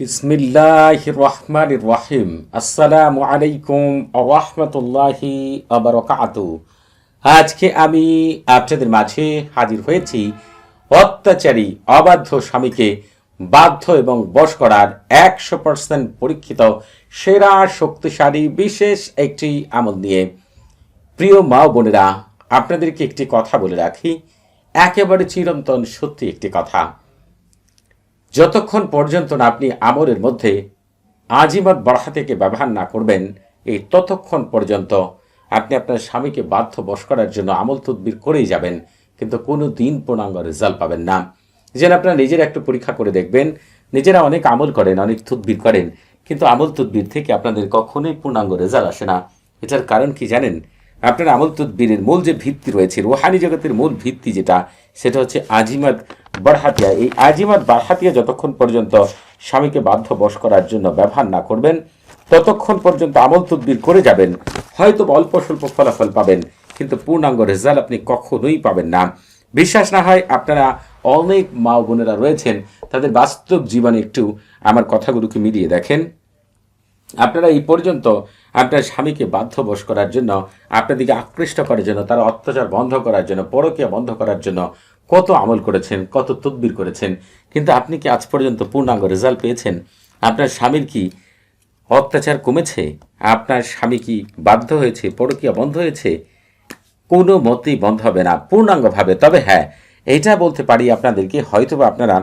বিসমিল্লাহ রহমান রাহিম আসসালামু আলাইকুম রহমতুল্লাহি আবরকাতু আজকে আমি আপনাদের মাঝে হাজির হয়েছি অত্যাচারী, অবাধ্য স্বামীকে বাধ্য এবং বশ করার একশো পার্সেন্ট পরীক্ষিত, সেরা, শক্তিশালী, বিশেষ একটি আমল নিয়ে। প্রিয় মা বোনেরা, আপনাদেরকে একটি কথা বলে রাখি। একেবারে চিরন্তন সত্যি একটি কথা। যতক্ষণ পর্যন্ত না আপনি আমলের মধ্যে আজিমত বড়হা থেকে ব্যবহার না করবেন, এই ততক্ষণ পর্যন্ত আপনি আপনার স্বামীকে বাধ্য বশ করার জন্য আমল তদবির করেই যাবেন, কিন্তু কোনো দিন পূর্ণাঙ্গ রেজাল্ট পাবেন না। যেন আপনারা নিজেরা একটু পরীক্ষা করে দেখবেন, নিজেরা অনেক আমল করেন, অনেক তদবির করেন, কিন্তু আমল তদবির থেকে আপনাদের কখনোই পূর্ণাঙ্গ রেজাল্ট আসে না। এটার কারণ কি জানেন? আপনার আমল তদবিরের মূল যে ভিত্তি রয়েছে, রোহানি জগতের মূল ভিত্তি যেটা, সেটা হচ্ছে আজিমাত বারহাতিয়া। এই আজিমাত বারহাতিয়া যতক্ষণ পর্যন্ত স্বামীকে বাধ্য বশ করার জন্য ব্যবহার না করবেন, ততক্ষণ পর্যন্ত আমল তদ্বির করে যাবেন। হয়তো অল্প স্বল্প ফলাফল পাবেন, কিন্তু পূর্ণাঙ্গ রেজাল্ট আপনি কখনোই পাবেন না। বিশ্বাস না হয় আপনারা অনেক মা বোনেরা রয়েছেন, তাদের বাস্তব জীবনে একটু আমার কথাগুলোকে মিলিয়ে দেখেন। আপনারা এই পর্যন্ত আপনার স্বামীকে বাধ্যবশ করার জন্য আপনাদেরকে আকৃষ্ট করার জন্য, তার অত্যাচার বন্ধ করার জন্য, পরকীয়া বন্ধ করার জন্য কত আমল করেছেন, কত তদবির করেছেন, কিন্তু আপনি কি আজ পর্যন্ত পূর্ণাঙ্গ রেজাল্ট পেয়েছেন? আপনার স্বামীর কি অত্যাচার কমেছে? আপনার স্বামী কি বাধ্য হয়েছে, পরকীয়া বন্ধ হয়েছে? কোনো মতেই বন্ধ হবে না, পূর্ণাঙ্গভাবে। তবে হ্যাঁ এইটা বলতে পারি আপনাদেরকে, হয়তোবা আপনারা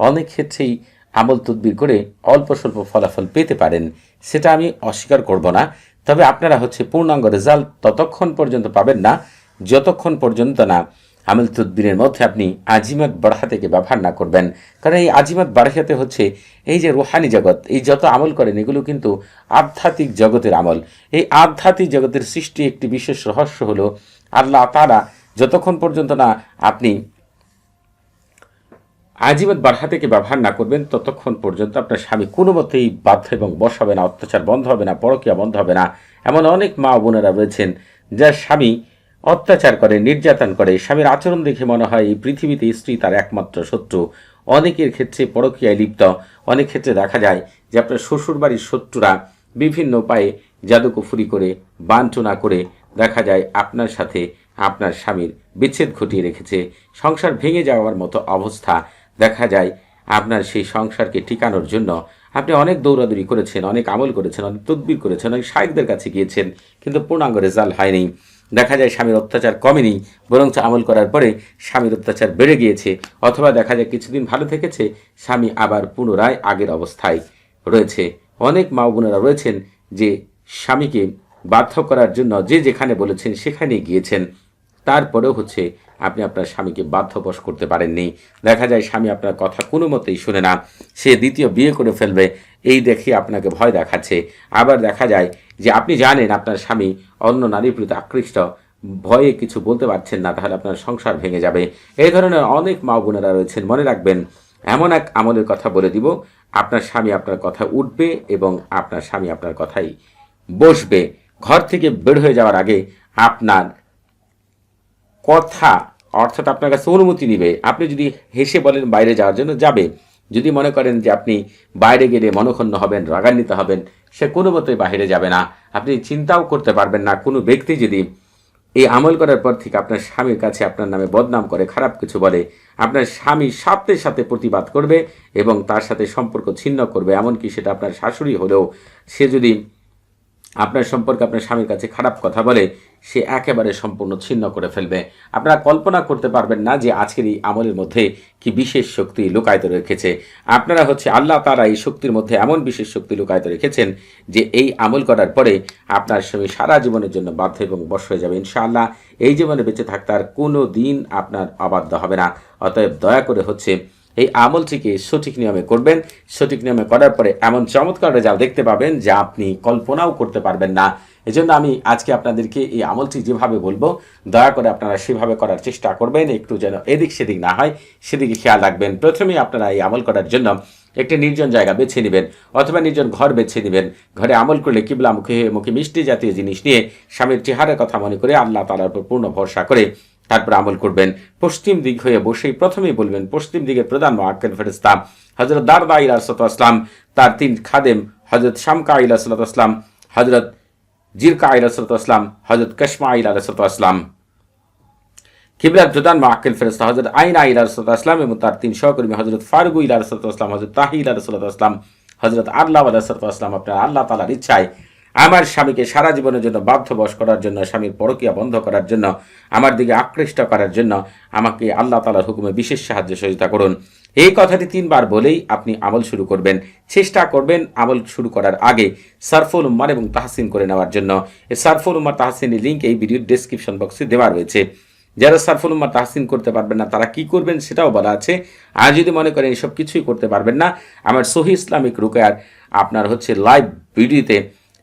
অনেক ক্ষেত্রেই আমল তদবির করে অল্প স্বল্প ফলাফল পেতে পারেন, সেটা আমি অস্বীকার করব না। তবে আপনারা হচ্ছে পূর্ণাঙ্গ রেজাল্ট ততক্ষণ পর্যন্ত পাবেন না, যতক্ষণ পর্যন্ত না আমল তদবিরের মধ্যে আপনি আজিমাত বাড়হা থেকে ব্যবহার না করবেন। কারণ এই আজিমাত বাড়হাতে হচ্ছে এই যে রুহানি জগৎ, এই যত আমল করেন, এগুলো কিন্তু আধ্যাত্মিক জগতের আমল। এই আধ্যাত্মিক জগতের সৃষ্টি একটি বিশেষ রহস্য হলো, আল্লাহ তারা যতক্ষণ পর্যন্ত না আপনি আজীবন বাড়হা থেকে ব্যবহার না করবেন, ততক্ষণ পর্যন্ত আপনার স্বামী কোনো মতেই বাধ্য এবং বশ হবে না, অত্যাচার বন্ধ হবে না, পরকীয়া বন্ধ হবে না, এমন অনেক মা বোনেরা রয়েছেন যার স্বামী অত্যাচার করে, নির্যাতন করে। স্বামীর আচরণ দেখে মনে হয় এই পৃথিবীতে স্ত্রী তার একমাত্র শত্রু। অনেকের ক্ষেত্রে পরকীয়ায় লিপ্ত, অনেক ক্ষেত্রে দেখা যায় যে আপনার শ্বশুরবাড়ির শত্রুরা বিভিন্ন উপায়ে জাদুকুফুরি করে, বাঞ্ছনা করে দেখা যায় আপনার সাথে আপনার স্বামীর বিচ্ছেদ ঘটিয়ে রেখেছে। সংসার ভেঙে যাওয়ার মতো অবস্থা দেখা যায় আপনার সেই সংসারকে টিকানোর জন্য। আপনি অনেক দৌড়াদৌড়ি করেছেন, অনেক আমল করেছেন, অনেক তদবির করেছেন, অনেক শায়কদের কাছে গিয়েছেন, কিন্তু পূর্ণাঙ্গ রেজাল্ট হয়নি। দেখা যায় স্বামীর অত্যাচার কমেনি, বরঞ্চ আমল করার পরে স্বামীর অত্যাচার বেড়ে গিয়েছে, অথবা দেখা যায় কিছুদিন ভালো থেকেছে, স্বামী আবার পুনরায় আগের অবস্থায় রয়েছে। অনেক মা বোনেরা রয়েছেন যে স্বামীকে বাধ্য করার জন্য যে যেখানে বলেছেন সেখানে গিয়েছেন। তারপরেও হচ্ছে আপনি আপনার স্বামীকে বাধ্যবশ করতে পারেননি। দেখা যায় স্বামী আপনার কথা কোনো মতেই শুনে না। সে দ্বিতীয় বিয়ে করে ফেলবে। এই দেখে আপনাকে ভয় দেখাচ্ছে। আবার দেখা যায় যে আপনি জানেন আপনার স্বামী অন্য নারীর প্রতি আকৃষ্ট। ভয়ে কিছু বলতে পারছেন না, তাহলে আপনার সংসার ভেঙে যাবে। এই ধরনের অনেক মা বোনেরা রয়েছেন, মনে রাখবেন। এমন এক আমলের কথা বলে দিব, আপনার স্বামী আপনার কথা উঠবে এবং আপনার স্বামী আপনার কথাই বসবে। ঘর থেকে বের হয়ে যাওয়ার আগে আপনার কথা, অর্থাৎ আপনার কাছে অনুমতি নিবে। আপনি যদি হেসে বলেন বাইরে যাওয়ার জন্য, যাবে। যদি মনে করেন যে আপনি বাইরে গেলে মনক্ষণ্ণ হবেন, রাগান্বিত হবেন, সে কোনো মতোই বাইরে যাবে না। আপনি চিন্তাও করতে পারবেন না। কোনো ব্যক্তি যদি এই আমল করার পর থেকে আপনার স্বামীর কাছে আপনার নামে বদনাম করে, খারাপ কিছু বলে, আপনার স্বামী সাথে সাথে প্রতিবাদ করবে এবং তার সাথে সম্পর্ক ছিন্ন করবে, এমনকি সেটা আপনার শাশুড়ি হলেও, সে যদি আপনার সম্পর্কে আপনার স্বামীর কাছে খারাপ কথা বলে সে একেবারে সম্পূর্ণ ছিন্ন করে ফেলবে। আপনারা কল্পনা করতে পারবেন না যে আজকের এই আমলের মধ্যে কি বিশেষ শক্তি লুকায়িত রেখেছে। আপনারা হচ্ছে আল্লাহ তারা এই শক্তির মধ্যে এমন বিশেষ শক্তি লুকায়িত রেখেছেন যে এই আমল করার পরে আপনার স্বামী সারা জীবনের জন্য বাধ্য এবং বশ হয়ে যাবে। ইনশাআল্লাহ এই জীবনে বেঁচে থাকতে আর কোনো দিন আপনার অবাধ্য হবে না। অতএব দয়া করে হচ্ছে এই আমলটিকে সঠিক নিয়মে করবেন। সঠিক নিয়মে করার পরে এমন চমৎকার রেজাল্ট দেখতে পাবেন যা আপনি কল্পনাও করতে পারবেন না। এজন্য আমি আজকে আপনাদেরকে এই আমলটি যেভাবে বলব, দয়া করে আপনারা সেভাবে করার চেষ্টা করবেন। একটু যেন এদিক সেদিক না হয়, সেদিকে খেয়াল রাখবেন। প্রথমে আপনারা এই আমল করার জন্য একটি নির্জন জায়গা বেছে নেবেন অথবা নির্জন ঘর বেছে নেবেন। ঘরে আমল করলে কিবলা মুখে মুখে মিষ্টি জাতীয় জিনিস নিয়ে স্বামীর চেহারার কথা মনে করে আল্লাহ তালার উপর পূর্ণ ভরসা করে তারপর আমল করবেন। পশ্চিম দিক হয়ে বসেই প্রথমেই বলবেন, পশ্চিম দিকের প্রধান মহাক্কেল ফেরেস্তা হজরত দারদা ইলাসলাম তার তিন খাদেম হজরত শামকা ইলাসলাম হজরত জিরকা ইলাসলাম হজরত কসমা ইলাসলাম কিবলার প্রধান মাহকিল হজরত আইনা ইলা এবং তার তিন সহকর্মী হজরত ফারুগু ইলা রসুল্লাহাম হজরত তাহি ইলা রসুল্লাহাম হজরত আল্লাহ রসুল্লাহাম আপনার আল্লাহ তালার ইচ্ছায় আমার স্বামীকে সারা জীবনের জন্য বাধ্যবশ করার জন্য, স্বামীর পরকিয়া বন্ধ করার জন্য, আমার দিকে আকৃষ্ট করার জন্য আমাকে আল্লাহ তালার হুকুমে বিশেষ সাহায্য সহযোগিতা করুন। এই কথাটি তিনবার বলেই আপনি আমল শুরু করবেন। চেষ্টা করবেন আমল শুরু করার আগে সারফুল উম্মার এবং তাহসিন করে নেওয়ার জন্য। এই সারফুল উম্মার তাহসিনের লিঙ্ক এই ভিডিওর ডেসক্রিপশন বক্সে দেওয়া রয়েছে। যারা সারফুল উম্মা তাহসিন করতে পারবেন না, তারা কি করবেন সেটাও বলা আছে। আর যদি মনে করেন এসব কিছুই করতে পারবেন না, আমার সহি ইসলামিক রুকায়ার আপনার হচ্ছে লাইভ ভিডিওতে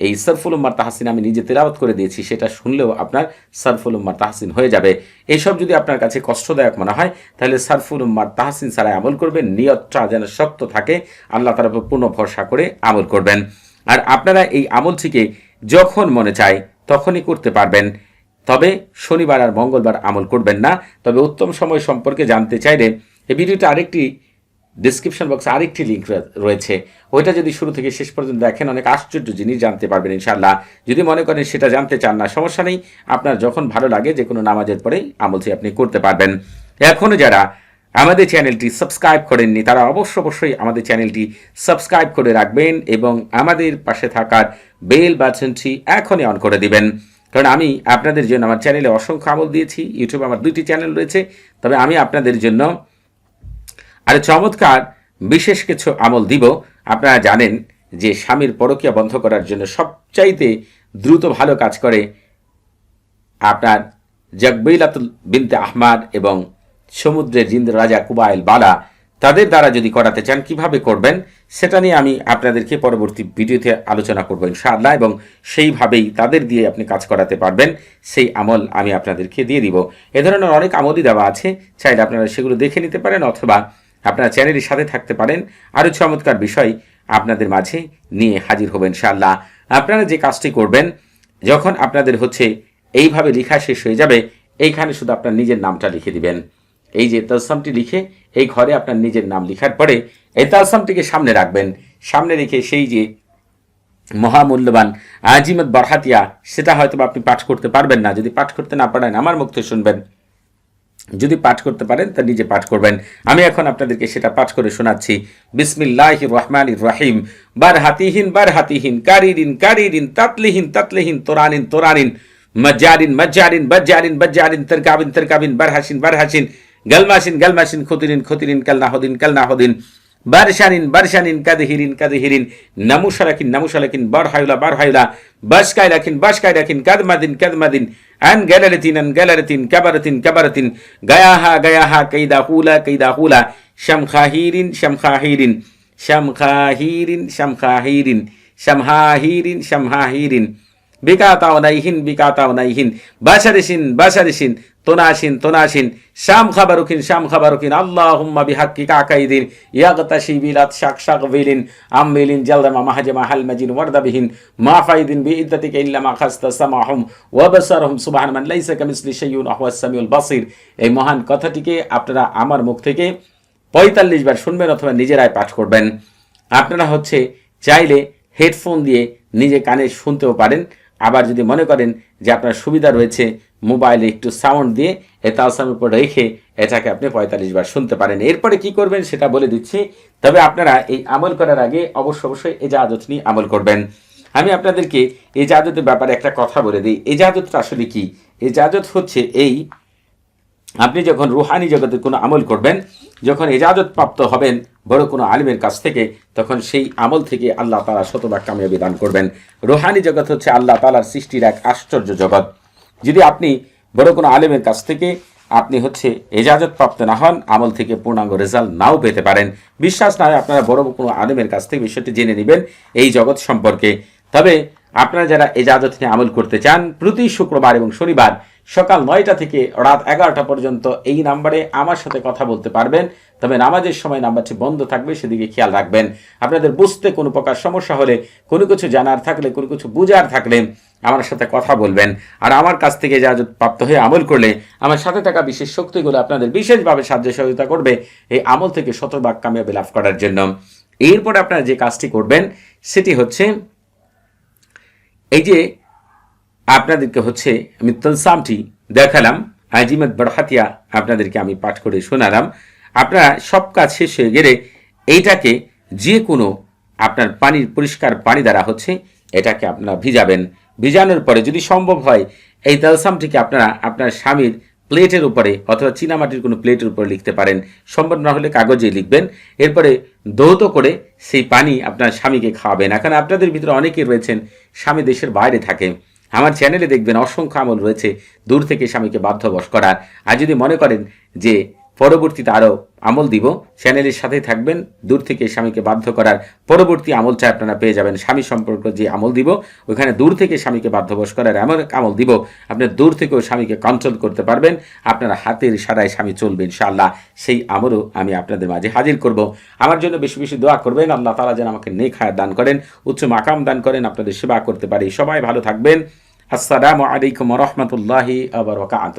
এই সারফুল উম্মার তাহসিন আমি নিজে তেলাওয়াত করে দিয়েছি, সেটা শুনলেও আপনার সারফুল উম্মার তাহসিন হয়ে যাবে। এইসব যদি আপনার কাছে কষ্টদায়ক মনে হয়, তাহলে সারফুল উম্মার তাহসিন ছাড়াই আমল করবেন, নিয়তটা যেন শক্ত থাকে, আল্লাহ তার উপর পূর্ণ ভরসা করে আমল করবেন। আর আপনারা এই আমলটিকে যখন মনে চায়, তখনই করতে পারবেন। তবে শনিবার আর মঙ্গলবার আমল করবেন না। তবে উত্তম সময় সম্পর্কে জানতে চাইলে এই ভিডিওটা আরেকটি ডিসক্রিপশন বক্সে আরেকটি লিঙ্ক রয়েছে। ওইটা যদি শুরু থেকে শেষ পর্যন্ত দেখেন, অনেক আশ্চর্য জিনিস জানতে পারবেন ইনশাল্লাহ যদি মনে করেন সেটা জানতে চান না, সমস্যা নেই। আপনার যখন ভালো লাগে যে কোনো নামাজের পরেই আমলটি আপনি করতে পারবেন। এখনও যারা আমাদের চ্যানেলটি সাবস্ক্রাইব করেননি, তারা অবশ্য অবশ্যই আমাদের চ্যানেলটি সাবস্ক্রাইব করে রাখবেন এবং আমাদের পাশে থাকার বেল বাটনটি এখনই অন করে দিবেন। কারণ আমি আপনাদের জন্য আমার চ্যানেলে অসংখ্য আমল দিয়েছি, ইউটিউবে আমার দুইটি চ্যানেল রয়েছে। তবে আমি আপনাদের জন্য আর চমৎকার। বিশেষ কিছু আমল দিব। আপনারা জানেন যে স্বামীর পরকিয়া বন্ধ করার জন্য সবচাইতে দ্রুত ভালো কাজ করে আপনার জগবৈলাতুল বিনতে আহমাদ এবং সমুদ্রের জিন্দ রাজা কুবাইল বালা। তাদের দ্বারা যদি করাতে চান, কীভাবে করবেন, সেটা নিয়ে আমি আপনাদেরকে পরবর্তী ভিডিওতে আলোচনা করব ইনশাআল্লাহ এবং সেইভাবেই তাদের দিয়ে আপনি কাজ করাতে পারবেন। সেই আমল আমি আপনাদেরকে দিয়ে দিব। এ ধরনের অনেক আমলই দেওয়া আছে। চাইলে আপনারা সেগুলো দেখে নিতে পারেন অথবা আপনারা চ্যানেলের সাথে থাকতে পারেন। আরও চমৎকার বিষয় আপনাদের মাঝে নিয়ে হাজির হবেন ইনশাআল্লাহ। আপনারা যে কাজটি করবেন, যখন আপনাদের হচ্ছে এইভাবে লেখা শেষ হয়ে যাবে, এইখানে শুধু আপনার নিজের নামটা লিখে দিবেন। এই যে তলসামটি লিখে এই ঘরে আপনার নিজের নাম লিখার পরে এই তালসামটিকে সামনে রাখবেন। সামনে রেখে সেই যে মহামূল্যবান আজিমত বরহাতিয়া, সেটা হয়তো আপনি পাঠ করতে পারবেন না। যদি পাঠ করতে না পারেন, আমার মুক্ত শুনবেন। যদি পাঠ করতে পারেন, তা নিজে পাঠ করবেন। আমি এখন আপনাদেরকে সেটা পাঠ করে শোনাচ্ছি। বিসমিল্লাহ রহমান রাহিম। বার হাতিহীন বার হাতিহীন কারিরিন কারিরিন, তাতলিহীন তাতলিহীন, তোরানিন তোরানিন মজ্জারিন মজ্জারিন বজ্জারিন বজ্জারিন তরকাবিন তরকাবিন, বারহাসিন বারহাসিন, গলমাসিন গলমাসিন, খুতিরিন খুতিরিন কালনাহদিন কালনাহদিন বারশানিন বারশানিন, কাদহিরিন কাদহিরিন নামুশালাকিন নামুশালাকিন বারহায়ুলা বারহায়ুলা বাসকাই রাখিন বাসকাই রাখিন কাদমাদিন কাদমাদিন عن جللة عن جللة كبرة كبرة. جاها جاها كيدا خولا كيدا هيرين شمخاهير شمخاهير شمخاهير شمخاهير شمهاهير هيرين বিকাতাও নাইহিন বিকাতাও নাইহিন বাসারিসিন বাসারিসিন তোনাসিন তোনাসিন শাম খাবারুকিন শাম খাবারুকিন আল্লাহ হুম্মা বিহাক্কি কাকাইদিন ইয়াগতাশি বিলাত শাক শাক বিলিন আম্বিলিন জালদামা মাহাজমা হালমাজিন ওয়ার্দাবিহীন। মাফাইদিন বিইদ্দাতিকা ইল্লা মা খাস্তা সামাহুম। ওয়াবসারহুম সুবহান মান লাইসা কামিসলি শাইউন আহুয়াস সামিউল বাসির। এই মহান কথাটিকে আপনারা আমার মুখ থেকে পঁয়তাল্লিশ বার শুনবেন অথবা নিজেরাই পাঠ করবেন। আপনারা হচ্ছে চাইলে হেডফোন দিয়ে নিজে কানে শুনতেও পারেন। আবার যদি মনে করেন যে আপনার সুবিধা রয়েছে, মোবাইলে একটু সাউন্ড দিয়ে এ তালসামের উপর রেখে এটাকে আপনি পঁয়তাল্লিশ বার শুনতে পারেন। এরপরে কি করবেন সেটা বলে দিচ্ছি। তবে আপনারা এই আমল করার আগে অবশ্য অবশ্যই এই জাহাজত নিয়ে আমল করবেন। আমি আপনাদেরকে এই জাহাজতের ব্যাপারে একটা কথা বলে দিই। এই জাহাজতটা আসলে কি? এই জাহাজত হচ্ছে এই, আপনি যখন রুহানি জগতে কোনো আমল করবেন, যখন এজাজত প্রাপ্ত হবেন বড় কোনো আলিমের কাছ থেকে, তখন সেই আমল থেকে আল্লাহ তালা শতভাগ কামিয়াবি দান করবেন। রুহানি জগৎ হচ্ছে আল্লাহ তালার সৃষ্টির এক আশ্চর্য জগৎ। যদি আপনি বড় কোনো আলেমের কাছ থেকে আপনি হচ্ছে এজাজত প্রাপ্ত না হন, আমল থেকে পূর্ণাঙ্গ রেজাল্ট নাও পেতে পারেন। বিশ্বাস না হয় আপনারা বড় কোনো আলেমের কাছ থেকে বিষয়টি জেনে নেবেন এই জগৎ সম্পর্কে। তবে আপনারা যারা এজাজত নিয়ে আমল করতে চান, প্রতি শুক্রবার এবং শনিবার সকাল নয়টা থেকে রাত এগারোটা পর্যন্ত এই নাম্বারে আমার সাথে কথা বলতে পারবেন। তবে নামাজের সময় নাম্বারটি বন্ধ থাকবে, সেদিকে খেয়াল রাখবেন। আপনাদের বুঝতে কোনো প্রকার সমস্যা হলে, কোনো কিছু জানার থাকলে, কোনো কিছু বুঝার থাকলে আমার সাথে কথা বলবেন। আর আমার কাছ থেকে যা প্রাপ্ত হয়ে আমল করলে, আমার সাথে থাকা বিশেষ শক্তিগুলো আপনাদের বিশেষভাবে সাহায্য সহযোগিতা করবে এই আমল থেকে শতভাগ কামিয়াবি লাভ করার জন্য। এরপরে আপনারা যে কাজটি করবেন, সেটি হচ্ছে এই যে আপনাদেরকে হচ্ছে আমি তলসামটি দেখালাম আজিমত বড়হাতিয়া আপনাদেরকে আমি পাঠ করে শোনালাম। আপনারা সব কাজ শেষ হয়ে গেলে এইটাকে যে কোনো আপনার পানির পরিষ্কার পানি দ্বারা হচ্ছে এটাকে আপনারা ভিজাবেন। ভিজানোর পরে যদি সম্ভব হয়, এই তালসামটিকে আপনারা আপনার স্বামীর প্লেটের উপরে অথবা চীনামাটির কোনো প্লেটের উপরে লিখতে পারেন। সম্ভব না হলে কাগজে লিখবেন। এরপরে দৌত করে সেই পানি আপনার স্বামীকে খাওয়াবেন। এখন আপনাদের ভিতরে অনেকে রয়েছেন, স্বামী দেশের বাইরে থাকে। আমার চ্যানেলে দেখবেন অসংখ্য আমল রয়েছে। দূর থেকে স্বামীকে বাধ্যবশ করার। আর যদি মনে করেন যে পরবর্তীতে আরও আমল দিব। চ্যানেলের সাথে থাকবেন। দূর থেকে স্বামীকে বাধ্য করার পরবর্তী আমলটা আপনারা পেয়ে যাবেন। স্বামী সম্পর্ক যে আমল দিব, ওখানে দূর থেকে স্বামীকে বাধ্যবশ করার এমন আমল দিব, আপনি দূর থেকেও স্বামীকে কন্ট্রোল করতে পারবেন। আপনারা হাতের সারায় স্বামী চলবে ইনশাআল্লাহ। সেই আমলও আমি আপনাদের মাঝে হাজির করব। আমার জন্য বেশি বেশি দোয়া করবেন। আল্লাহ তালা যেন আমাকে নেক হায়াত দান করেন, উচ্চ মাকাম দান করেন, আপনাদের সেবা করতে পারি। সবাই ভালো থাকবেন। আসসালামু আলাইকুম রহমতুল্লাহি আবরকাত